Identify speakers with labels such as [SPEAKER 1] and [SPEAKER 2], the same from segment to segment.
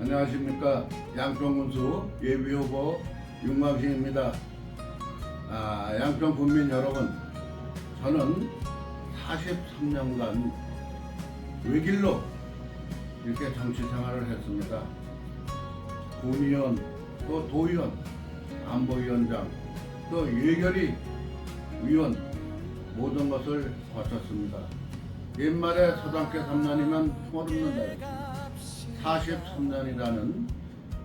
[SPEAKER 1] 안녕하십니까 양평군수 예비후보 윤광신입니다. 아, 양평 국민 여러분, 저는 43년간 외길로 이렇게 정치 생활을 했습니다. 군의원, 또 도의원, 안보위원장, 또 예결위 위원 모든 것을 거쳤습니다. 옛말에 서당께 3년이면 품어눕는다. 43년이라는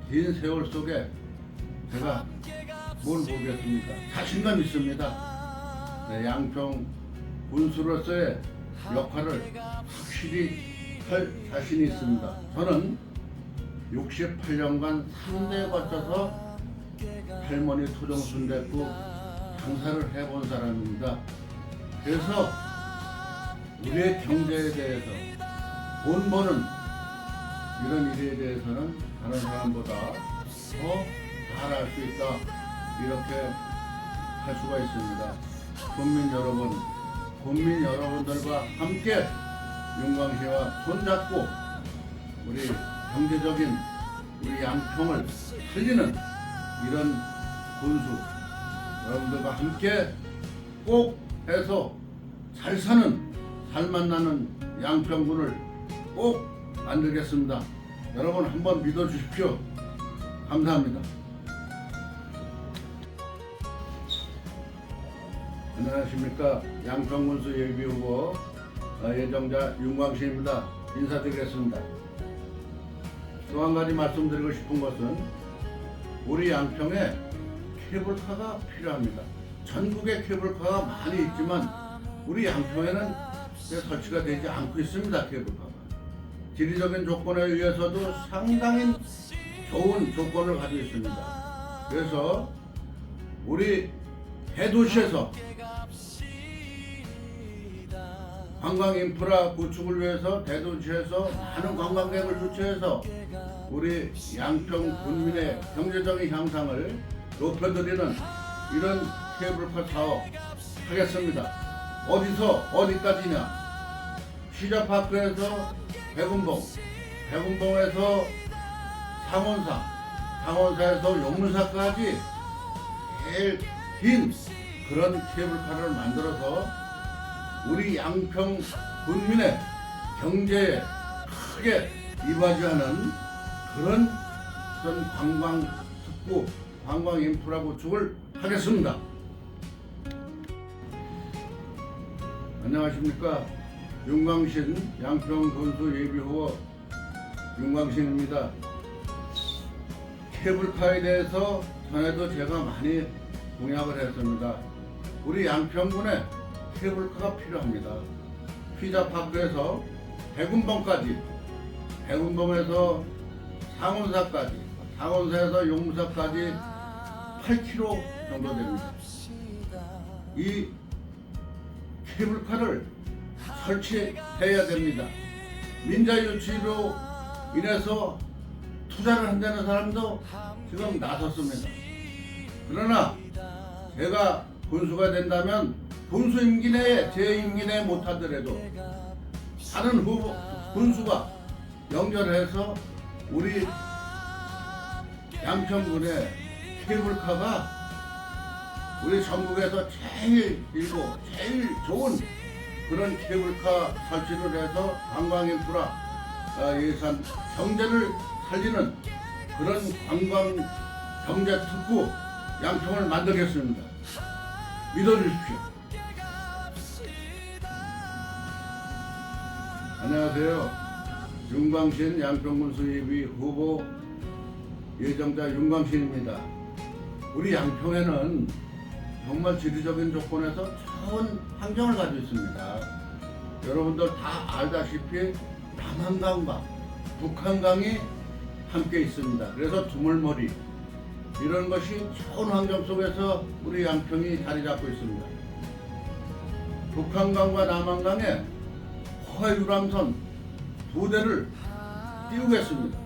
[SPEAKER 1] 긴 세월 속에 제가 뭘 보겠습니까? 자신감 있습니다. 네, 양평 군수로서의 역할을 확실히 할 자신이 있습니다. 저는 68년간 3대에 거쳐서 할머니 토종순 대고 장사를 해본 사람입니다. 그래서 우리의 경제에 대해서 돈 버는 이런 일에 대해서는 다른 사람보다 더 잘할 수 있다 이렇게 할 수가 있습니다. 국민 여러분, 국민 여러분들과 함께 윤광시와 손잡고 우리 경제적인 우리 양평을 살리는 이런 군수 여러분들과 함께 꼭 해서 잘 사는 살맛 나는 양평군을 꼭 만들겠습니다. 여러분 한번 믿어주십시오. 감사합니다. 안녕하십니까 양평군수 예비후보 어, 예정자 윤광신입니다. 인사드리겠습니다. 또 한 가지 말씀드리고 싶은 것은 우리 양평에 케이블카가 필요합니다. 전국에 케이블카가 많이 있지만 우리 양평에는 설치가 되지 않고 있습니다. 케이블카가. 지리적인 조건에 의해서도 상당히 좋은 조건을 가지고 있습니다. 그래서 우리 대도시에서 관광 인프라 구축을 위해서 대도시에서 많은 관광객을 유치해서 우리 양평 군민의 경제적인 향상을 높여드리는 이런 케이블카 사업 하겠습니다. 어디서 어디까지냐? 시자파크에서 백운봉, 백운봉에서 상원사, 상원사에서 용문사까지 제일 긴 그런 케이블카를 만들어서 우리 양평 군민의 경제에 크게 이바지하는 그런 어떤 관광 특구, 관광 인프라 구축을 하겠습니다. 안녕하십니까. 윤광신 양평 군수 예비후보 윤광신입니다. 케이블카에 대해서 전에도 제가 많이 공약을 했습니다. 우리 양평군에 케이블카가 필요합니다. 피자파크에서 백운봉까지, 백운봉에서 상원사까지, 상원사에서 용무사까지 8km 정도 됩니다. 이 케이블카를 설치해야 됩니다. 민자 유치로 인해서 투자를 한다는 사람도 지금 나섰습니다. 그러나 제가 군수가 된다면 군수 임기 내에 제 임기 내에 못하더라도 다른 후보 군수가 연결해서 우리 양평군의 케이블카가 우리 전국에서 제일 길고 제일 좋은 그런 케이블카 설치를 해서 관광 인프라 어, 예산 경제를 살리는 그런 관광 경제 특구 양평을 만들겠습니다. 믿어주십시오. 안녕하세요. 윤광신 양평군수 예비 후보 예정자 윤광신입니다. 우리 양평에는 정말 지리적인 조건에서 좋은 환경을 가지고 있습니다. 여러분들 다 알다시피 남한강과 북한강이 함께 있습니다. 그래서 두물머리 이런 것이 좋은 환경 속에서 우리 양평이 자리 잡고 있습니다. 북한강과 남한강에 허유람선 두 대를 띄우겠습니다.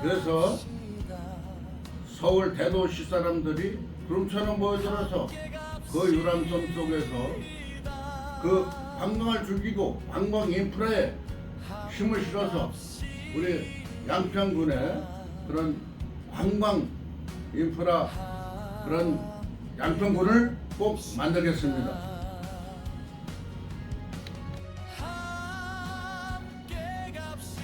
[SPEAKER 1] 그래서 서울 대도시 사람들이 구름처럼 모여들어서 그 유람선 속에서 그 관광을 즐기고 관광 인프라에 힘을 실어서 우리 양평군의 그런 관광 인프라 그런 양평군을 꼭 만들겠습니다.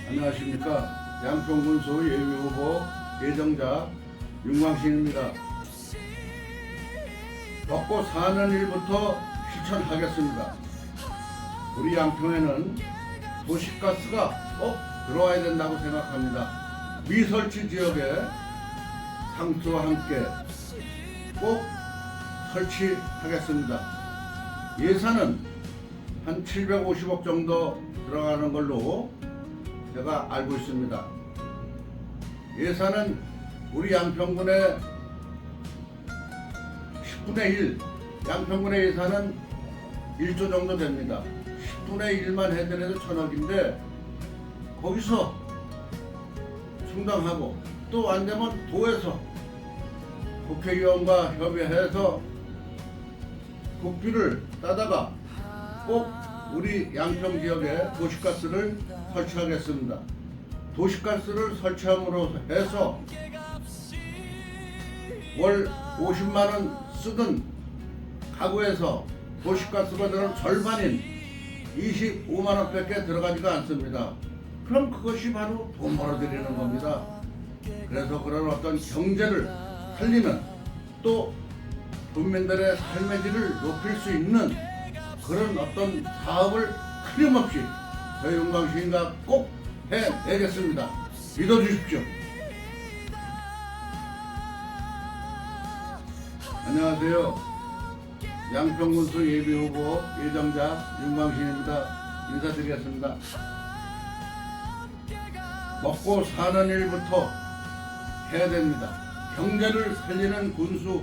[SPEAKER 1] 안녕하십니까 양평군 소 예비후보 예정자 윤광신입니다. 먹고 사는 일부터 실천하겠습니다. 우리 양평에는 도시가스가 꼭 들어와야 된다고 생각합니다. 미설치 지역에 상수와 함께 꼭 설치하겠습니다. 예산은 한 750억 정도 들어가는 걸로 제가 알고 있습니다. 예산은 우리 양평군의 10분의 1, 양평군의 예산은 1조 정도 됩니다. 10분의 1만 해더라도 천억인데 거기서 충당하고 또 안 되면 도에서 국회의원과 협의해서 국비를 따다가 꼭 우리 양평 지역에 도시가스를 설치하겠습니다. 도시가스를 설치함으로 해서 월 50만 원 쓰던 가구에서 도시가스가 들은 절반인 25만 원밖에 들어가지가 않습니다. 그럼 그것이 바로 돈 벌어들이는 겁니다. 그래서 그런 어떤 경제를 살리는 또 국민들의 삶의 질을 높일 수 있는 그런 어떤 사업을 틀림없이 저희 용광시인가 꼭 해내겠습니다. 믿어주십시오. 안녕하세요. 양평군수 예비후보 예정자 윤광신입니다. 인사드리겠습니다. 먹고 사는 일부터 해야 됩니다. 경제를 살리는 군수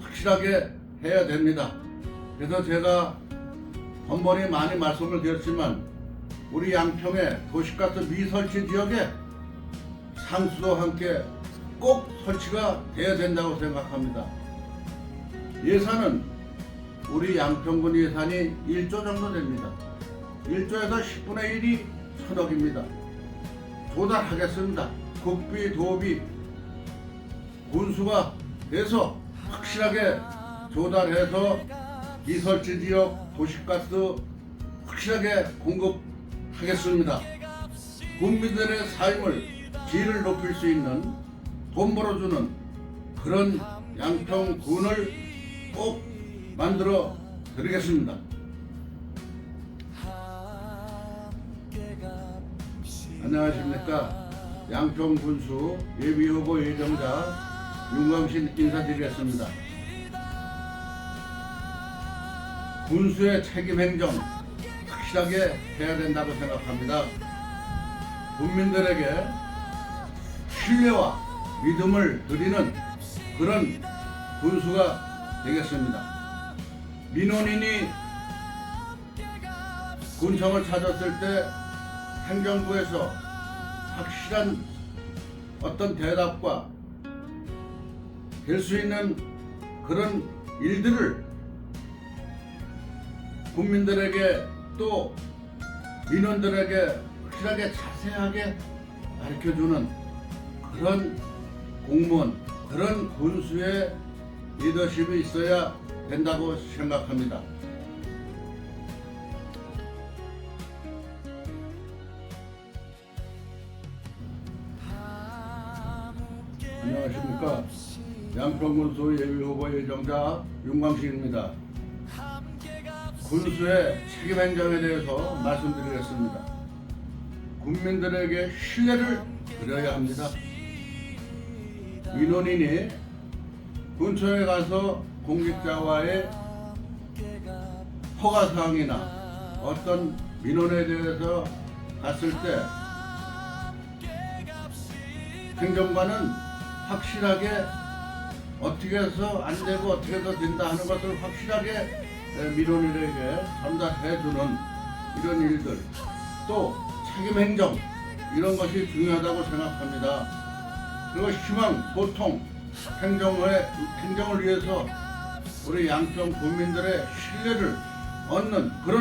[SPEAKER 1] 확실하게 해야 됩니다. 그래서 제가 번번이 많이 말씀을 드렸지만 우리 양평의 도시가스 미설치 지역에 상수도 함께 꼭 설치가 돼야 된다고 생각합니다. 예산은 우리 양평군 예산이 1조 정도 됩니다. 1조에서 10분의 1이 천억입니다. 조달하겠습니다. 국비, 도비, 군수가 돼서 확실하게 조달해서 이설치 지역 도시가스 확실하게 공급하겠습니다. 국민들의 삶을 질을 높일 수 있는 돈 벌어주는 그런 양평군을 꼭 만들어 드리겠습니다. 안녕하십니까 양평군수 예비후보 예정자 윤광신 인사드리겠습니다. 군수의 책임 행정 확실하게 해야 된다고 생각합니다. 국민들에게 신뢰와 믿음을 드리는 그런 군수가 되겠습니다. 민원인이 군청을 찾았을 때 행정부에서 확실한 어떤 대답과 될 수 있는 그런 일들을 국민들에게 또 민원들에게 확실하게 자세하게 가르쳐주는 그런 공무원, 그런 군수의 리더십이 있어야 된다고 생각합니다. 안녕하십니까. 양평군수 예비후보 예정자 윤광식입니다. 군수의 책임 행정에 대해서 말씀드리겠습니다. 국민들에게 신뢰를 드려야 합니다. 민원인이 군청에 가서 공직자와의 허가 사항이나 어떤 민원에 대해서 갔을 때 행정관은 확실하게 어떻게 해서 안 되고 어떻게 해서 된다 하는 것을 확실하게 에, 민원인에게 전달해 주는 이런 일들 또 책임 행정 이런 것이 중요하다고 생각합니다. 그리고 희망, 소통, 행정을, 행정을 위해서 우리 양평 국민들의 신뢰를 얻는 그런